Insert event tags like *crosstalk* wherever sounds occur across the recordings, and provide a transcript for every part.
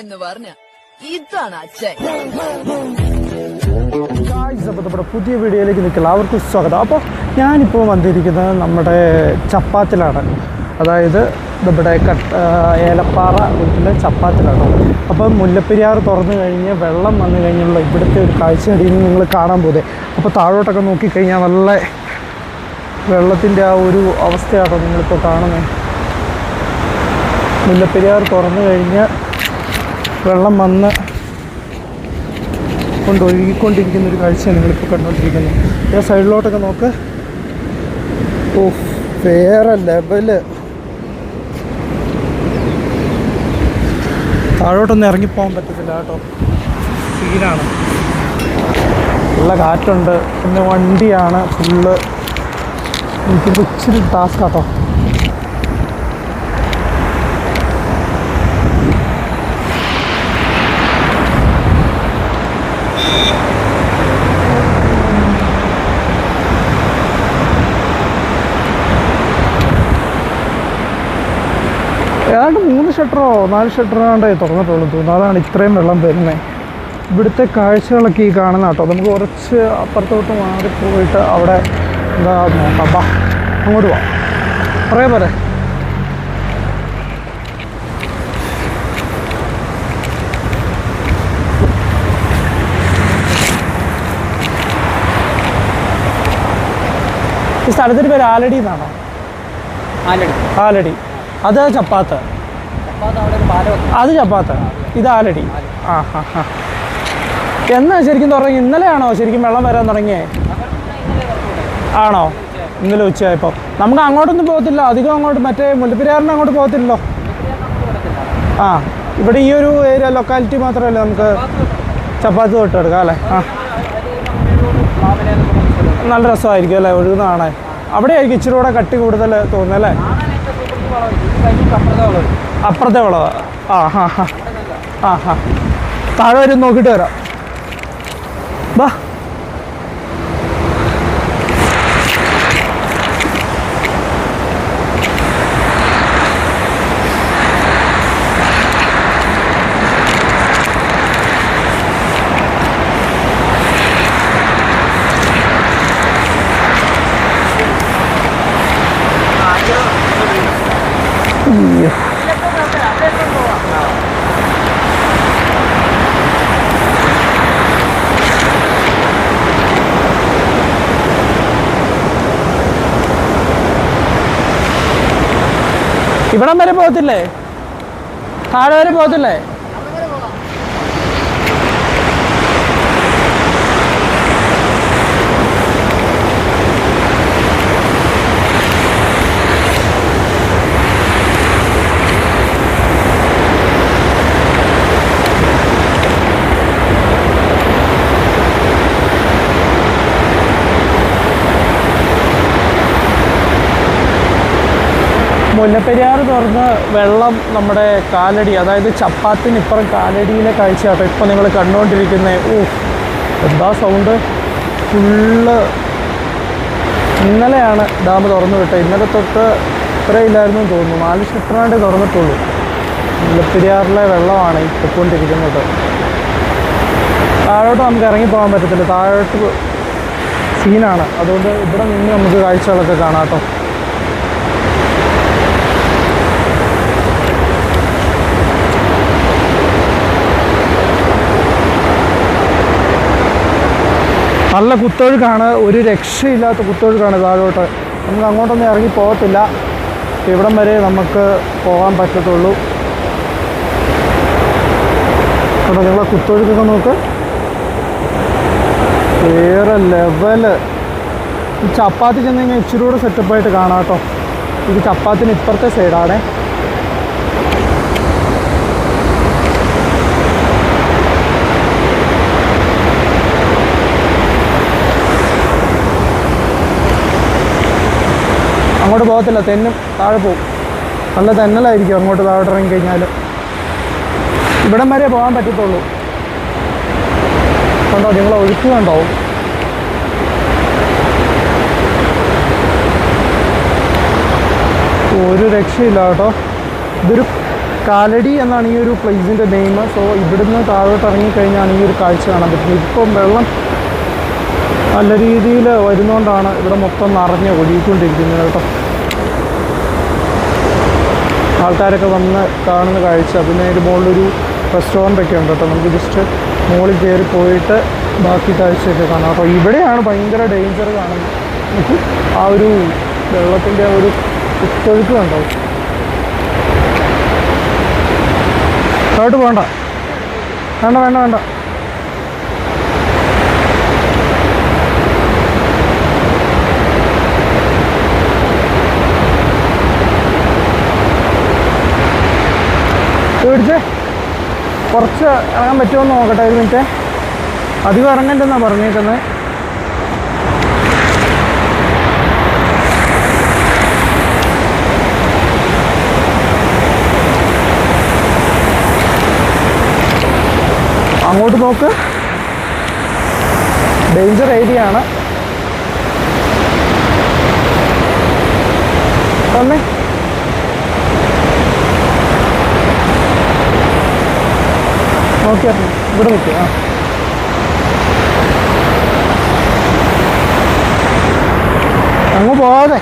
എന്ന് പറഞ്ഞ ഇതാണ് അച്ഛൻ. നമ്മുടെ പുതിയ വീഡിയോയിലേക്ക് നിൽക്കുക എല്ലാവർക്കും സ്വാഗതം. അപ്പോൾ ഞാനിപ്പോൾ വന്നിരിക്കുന്നത് നമ്മുടെ ചപ്പാത്തിലാണ്. അതായത് നമ്മുടെ കട്ട് ഏലപ്പാറ വീട്ടിലെ ചപ്പാത്തിലാണ്. അപ്പം മുല്ലപ്പെരിയാർ തുറന്നു കഴിഞ്ഞ് വെള്ളം വന്നു കഴിഞ്ഞുള്ള ഇവിടുത്തെ ഒരു കാഴ്ചയടിയിൽ നിങ്ങൾ കാണാൻ പോകുന്നത്. അപ്പോൾ താഴോട്ടൊക്കെ നോക്കിക്കഴിഞ്ഞാൽ നല്ല വെള്ളത്തിന്റെ ആ ഒരു അവസ്ഥയാണോ നിങ്ങളിപ്പോൾ കാണുന്നത്. മുല്ലപ്പെരിയാർ തുറന്നു കഴിഞ്ഞ് വെള്ളം വന്ന് കൊണ്ട് ഒഴുകിക്കൊണ്ടിരിക്കുന്ന ഒരു കാഴ്ചയാണ് നിങ്ങളിപ്പോൾ കണ്ടുകൊണ്ടിരിക്കുന്നത്. ഈ സൈഡിലോട്ടൊക്കെ നോക്ക്. ഓ വേറെ ലെവൽ. താഴോട്ടൊന്നും ഇറങ്ങിപ്പോകാൻ പറ്റത്തില്ല കേട്ടോ. സീനാണ്. നല്ല കാറ്റുണ്ട്. പിന്നെ വണ്ടിയാണ് ഫുള്ള് എനിക്കിപ്പോൾ ഇച്ചിരി ടാസ്ക് കേട്ടോ ഏതാണ്ട് മൂന്ന് ഷട്ടറോ നാല് ഷട്ടറോ കണ്ടേ തുറന്നിട്ടുള്ളൂ. തോന്നുന്നു അതാണ് ഇത്രയും വെള്ളം വരുന്നത് ഇവിടുത്തെ കാഴ്ചകളൊക്കെ ഈ കാണുന്ന കേട്ടോ. നമുക്ക് കുറച്ച് അപ്പുറത്തോട്ട് മാറി പോയിട്ട് അവിടെ എന്താ നോക്കാം. ബാ അങ്ങോട്ട് പോവാം പറയാ പോലെ ഈ സ്ഥലത്തിന്റെ പേര് ആലടി എന്നാണോ? ആലടി. ആലടി. അത് ചപ്പാത്ത്. അത്. ചപ്പാത്ത്. ഇത് ആലടി. ആ ഹാ ഹാ. എന്നാ ശരിക്കും തുടങ്ങി? ഇന്നലെയാണോ ശരിക്കും വെള്ളം വരാൻ തുടങ്ങിയേ? ആണോ? ഇന്നലെ ഉച്ചയായപ്പോൾ നമുക്ക് അങ്ങോട്ടൊന്നും പോകത്തില്ല. അധികം അങ്ങോട്ട് മറ്റേ മുല്ലപ്പെരിയാറിന് അങ്ങോട്ട് പോകത്തില്ലല്ലോ. ആ ഇവിടെ ഈ ഒരു ഏരിയ ലൊക്കാലിറ്റി മാത്രമല്ലേ നമുക്ക് ചപ്പാത്തി തൊട്ട് എടുക്കാം അല്ലേ? ആ. നല്ല രസമായിരിക്കും അല്ലേ? ഒഴുകുന്ന കാണാൻ അവിടെ ആയിരിക്കും ഇച്ചിരി കൂടെ കട്ടി കൂടുതൽ തോന്നുന്നല്ലേ അപ്പുറത്തെ വളവ്. ആ ഹാ ഹാ. ആ ഹാ. താഴെ വരും നോക്കിയിട്ട് വരാം. ബാ. ഇവിടം വരെ പോകത്തില്ലേ? താഴെ വരെ പോകത്തില്ലേ? മുല്ലപ്പെരിയാർ തുറന്ന് വെള്ളം നമ്മുടെ കാലടി അതായത് ചപ്പാത്തിന് ഇപ്പുറം കാലടിയിലെ കാഴ്ചയാട്ടോ ഇപ്പോൾ നിങ്ങൾ കണ്ടുകൊണ്ടിരിക്കുന്നത് ഓ എന്താ സൗണ്ട് ഫുള്ള് ഇന്നലെയാണ് ഡാം തുറന്നു വിട്ടത്. ഇന്നലെ തൊട്ട് ഇത്രയില്ലായിരുന്നു തോന്നുന്നു. നാല് ഷട്ടറാണ്ടേ തുറന്നിട്ടുള്ളൂ. മുല്ലപ്പെരിയാറിലെ വെള്ളമാണ് ഈ താഴോട്ട് നമുക്ക് ഇറങ്ങി പോകാൻ പറ്റത്തില്ല. താഴോട്ട് സീനാണ് അതുകൊണ്ട് ഇവിടെ നിന്ന് നമുക്ക് കാഴ്ചകളൊക്കെ കാണാം കേട്ടോ. നല്ല കുത്തൊഴുക്കാണ്. ഒരു രക്ഷയില്ലാത്ത കുത്തൊഴുക്കാണ് താഴോട്ട്. നമുക്ക് അങ്ങോട്ടൊന്നും ഇറങ്ങി പോകത്തില്ല. ഇവിടം വരെ നമുക്ക് പോകാൻ പറ്റത്തുള്ളൂ. കേട്ടോ നിങ്ങളെ കുത്തൊഴുക്കൊക്കെ നോക്ക്. വേറെ ലെവൽ ഈ ചപ്പാത്തി ചെന്ന് കഴിഞ്ഞാൽ ഇച്ചിരി കൂടെ സെറ്റപ്പായിട്ട് കാണാം കേട്ടോ. ഇത് ചപ്പാത്തിന് ഇപ്പുറത്തെ സൈഡാണേ അങ്ങോട്ട് പോകത്തില്ല തെന്നും താഴെ പോകും നല്ല തെന്നലായിരിക്കും അങ്ങോട്ട് താഴോട്ട് ഇറങ്ങി കഴിഞ്ഞാൽ ഇവിടം വരെ പോകാൻ പറ്റത്തുള്ളൂ. കണ്ടോ നിങ്ങൾ കണ്ടോ? ഒരു രക്ഷയില്ല കേട്ടോ. ഇതൊരു കാലടി എന്നാണ് ഈ ഒരു പ്ലേസിന്റെ നെയിം സോ ഇവിടുന്ന് താഴോട്ട് ഇറങ്ങിക്കഴിഞ്ഞാണ് ഈ ഒരു കാഴ്ച കാണാൻ പറ്റുന്നത്. ഇപ്പം വെള്ളം നല്ല രീതിയിൽ വരുന്നതുകൊണ്ടാണ് ഇവിടെ മൊത്തം നിറഞ്ഞ് ഒഴുകിക്കൊണ്ടിരിക്കുന്നത് കേട്ടോ. ആൾക്കാരൊക്കെ വന്ന് കാണുന്ന കാഴ്ച. പിന്നെ അതിന്റെ മുകളിലൊരു റെസ്റ്റോറന്റ് ഒക്കെ ഉണ്ട് കേട്ടോ. നമുക്ക് ജസ്റ്റ് മുകളിൽ കയറി പോയിട്ട് ബാക്കി കാഴ്ചയൊക്കെ കാണാം. അപ്പോൾ ഇവിടെയാണ് ഭയങ്കര ഡേഞ്ചർ കാണുന്നത്. *laughs* ആ ഒരു വെള്ളത്തിന്റെ ഒരു കുത്തൊഴുക്ക് കണ്ടോ? താഴോട്ട് പോകണ്ട വേണ്ട വേണ്ട വേണ്ട. പേടിച്ചേ കുറച്ച് ഇറങ്ങാൻ പറ്റുമോ എന്ന് നോക്കട്ടെ ഒരു മിനിറ്റ്. അധികം ഇറങ്ങണ്ടെന്നാണ് പറഞ്ഞേക്കുന്നത്. അങ്ങോട്ട് നോക്ക്. ഡേഞ്ചർ ഏരിയ ആണ്. വന്നേ. ഇറങ്ങി ഇവിടെ നിൽക്കുക ആ. അങ്ങ് പോകാതെ.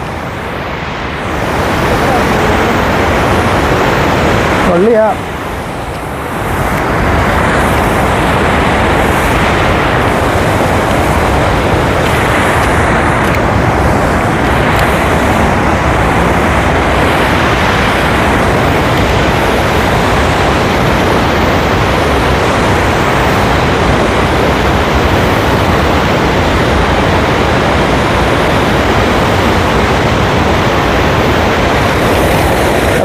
പള്ളിയാ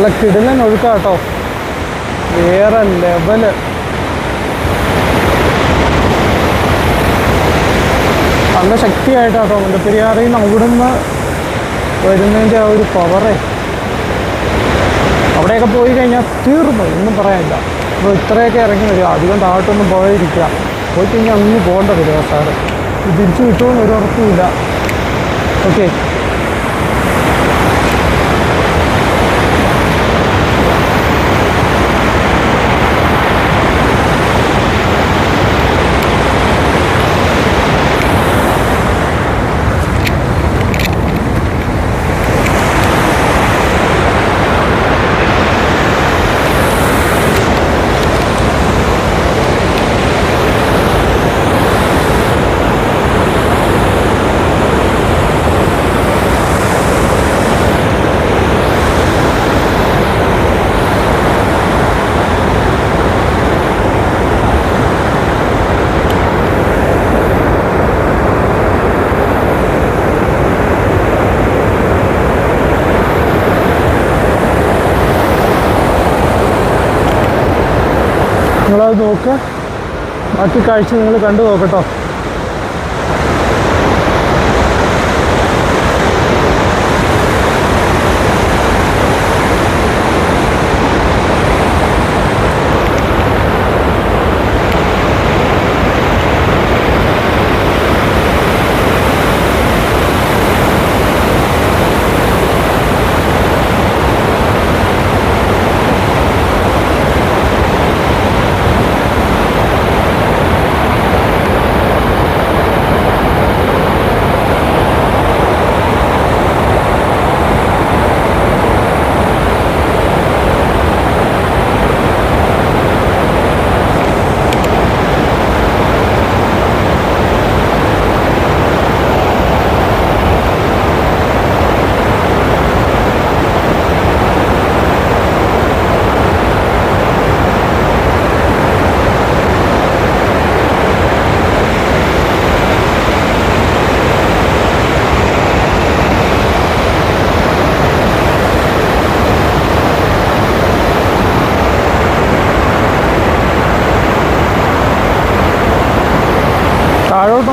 നല്ല കിടിലൻ ഒഴുക്കാട്ടോ. വേറെ ലെവൽ നല്ല ശക്തിയായിട്ടാട്ടോ മുല്ലപ്പെരിയാറിൽ നിന്ന് അവിടുന്ന് വരുന്നതിന്റെ ആ ഒരു പവറേ അവിടെയൊക്കെ പോയി കഴിഞ്ഞാൽ തീർന്നു ഒന്നും പറയാനില്ല. അപ്പോൾ ഇത്രയൊക്കെ ഇറങ്ങി വരിക അധികം താഴോട്ടൊന്നും പോയിരിക്കുക പോയി കഴിഞ്ഞാൽ അങ്ങ് പോകേണ്ട വരിക സാറ് തിരിച്ചു കിട്ടുമെന്ന് ഒരു ഉറപ്പുമില്ല ഓക്കെ നിങ്ങളത് നോക്കുക ബാക്കി കാഴ്ച നിങ്ങൾ കണ്ടു നോക്കട്ടോ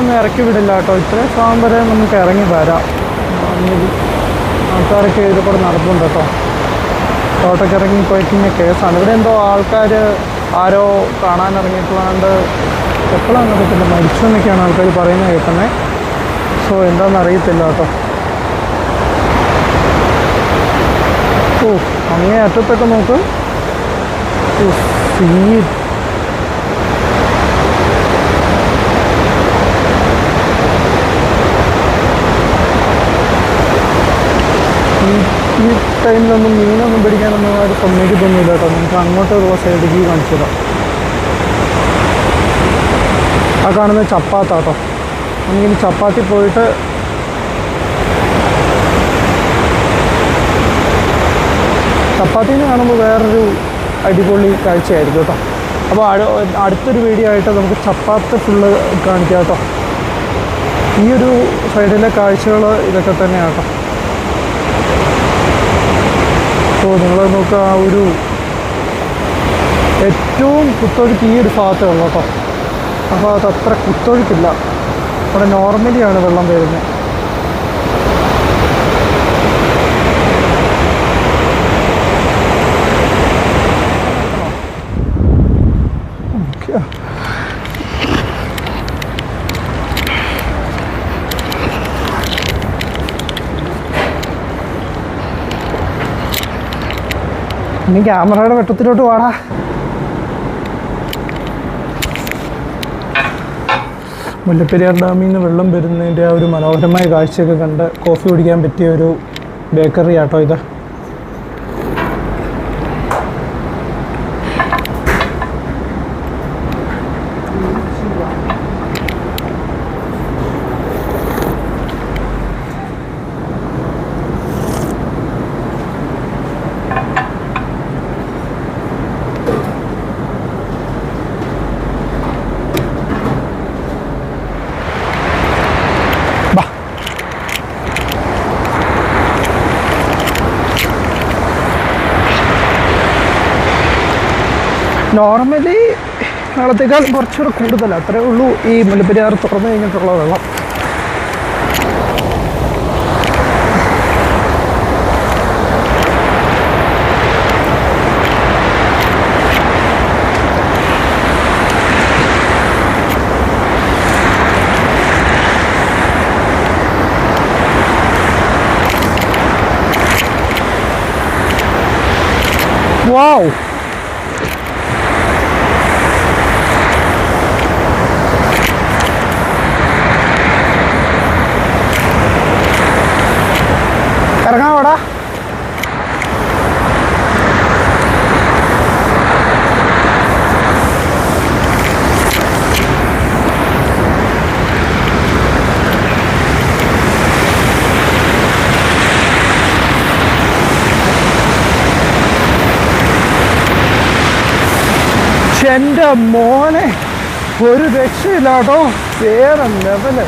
താഴോട്ടൊന്നും ഇറക്കി വിടില്ല കേട്ടോ. ഇത്രയും സമയം വരെ നമുക്ക് ഇറങ്ങി വരാം. ആൾക്കാരൊക്കെ ഇതിൽ കൂടെ നടപ്പുണ്ട് കേട്ടോ. തോട്ടൊക്കെ ഇറങ്ങി പോയിക്കുന്ന കേസാണ്. ഇവിടെ എന്തോ ആൾക്കാർ ആരോ കാണാൻ ഇറങ്ങിയിട്ടുള്ളതുകൊണ്ട് എപ്പോഴാണ് നടക്കുന്നത് മരിച്ചു എന്നൊക്കെയാണ് ആൾക്കാർ പറയുന്നത് കേൾക്കുന്നത്. സോ എന്താണെന്ന് അറിയത്തില്ല കേട്ടോ. ഓ അങ്ങേ അറ്റത്തൊക്കെ നോക്ക്. സീൻ ഈ ടൈമിലൊന്നും മീനൊന്നും പിടിക്കാനൊന്നും ആരും സമ്മതിക്കത്തൊന്നുമില്ല കേട്ടോ. നിങ്ങൾക്ക് അങ്ങോട്ട് ഒരു സൈഡിലേക്ക് കാണിച്ചു തരാം ആ കാണുന്നത് ചപ്പാത്താട്ടോ നമുക്കിനി ചപ്പാത്തി പോയിട്ട് ചപ്പാത്തിന് കാണുമ്പോൾ വേറൊരു അടിപൊളി കാഴ്ചയായിരിക്കും കേട്ടോ. അപ്പോൾ അടു അടുത്തൊരു വീഡിയോ ആയിട്ട് നമുക്ക് ചപ്പാത്ത ഫുള്ള് കാണിക്കാം കേട്ടോ ഈ ഒരു സൈഡിലെ കാഴ്ചകൾ ഇതൊക്കെ തന്നെയാണ് കേട്ടോ അപ്പോൾ നിങ്ങൾ നോക്കുക ആ ഒരു ഏറ്റവും കുത്തൊഴുക്ക് ഈ ഒരു ഭാഗത്തേ ഉള്ളൂ കേട്ടോ. അപ്പോൾ അത് അത്ര കുത്തൊഴുക്കില്ല. അവിടെ നോർമലിയാണ് വെള്ളം വരുന്നത്. ഇനി ക്യാമറയുടെ വെട്ടത്തിലോട്ട് വാടാ. മുല്ലപ്പെരിയാർ ഡാമിൽ നിന്ന് വെള്ളം വരുന്നതിന്റെ ആ ഒരു മനോഹരമായ കാഴ്ചയൊക്കെ കണ്ട് കോഫി കുടിക്കാൻ പറ്റിയ ഒരു ബേക്കറി ആട്ടോ ഇത്. നോർമലി നാളത്തേക്കാൾ കുറച്ചുകൂടെ കൂടുതലാണ് അത്രേ ഉള്ളൂ ഈ മുല്ലപ്പെരിയാർ തുറന്നു കഴിഞ്ഞിട്ടുള്ള വെള്ളം. ഇറങ്ങാവടാ. എന്റെ മോനെ ഒരു രക്ഷയില്ലാട്ടോ. വേറെ ലെവൽ.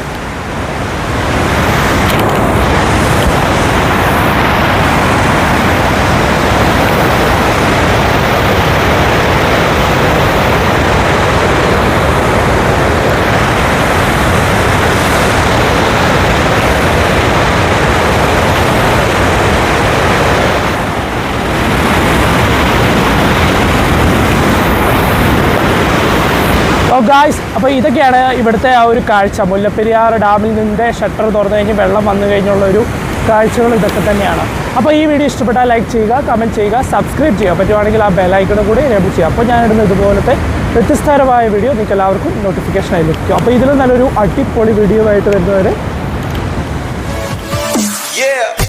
ഓ ഗായ്സ് അപ്പോൾ ഇതൊക്കെയാണ് ഇവിടുത്തെ ആ ഒരു കാഴ്ച. മുല്ലപ്പെരിയാർ ഡാമിൽ നിന്നിന്റെ ഷട്ടർ തുറന്നു കഴിഞ്ഞ് വെള്ളം വന്നു കഴിഞ്ഞുള്ള ഒരു കാഴ്ചകൾ ഇതൊക്കെ തന്നെയാണ്. അപ്പോൾ ഈ വീഡിയോ ഇഷ്ടപ്പെട്ടാൽ ലൈക്ക് ചെയ്യുക കമന്റ് ചെയ്യുക സബ്സ്ക്രൈബ് ചെയ്യുക. പറ്റുവാണെങ്കിൽ ആ ബെലൈക്കണും കൂടി എനേബിൾ ചെയ്യുക. അപ്പോൾ ഞാനിടുന്ന ഇതുപോലത്തെ വ്യത്യസ്തരമായ വീഡിയോ നിങ്ങൾക്ക് എല്ലാവർക്കും നോട്ടിഫിക്കേഷനായി ലഭിക്കും. അപ്പോൾ ഇതിലും നല്ലൊരു അടിപൊളി വീഡിയോ ആയിട്ട് വരുന്നവരെ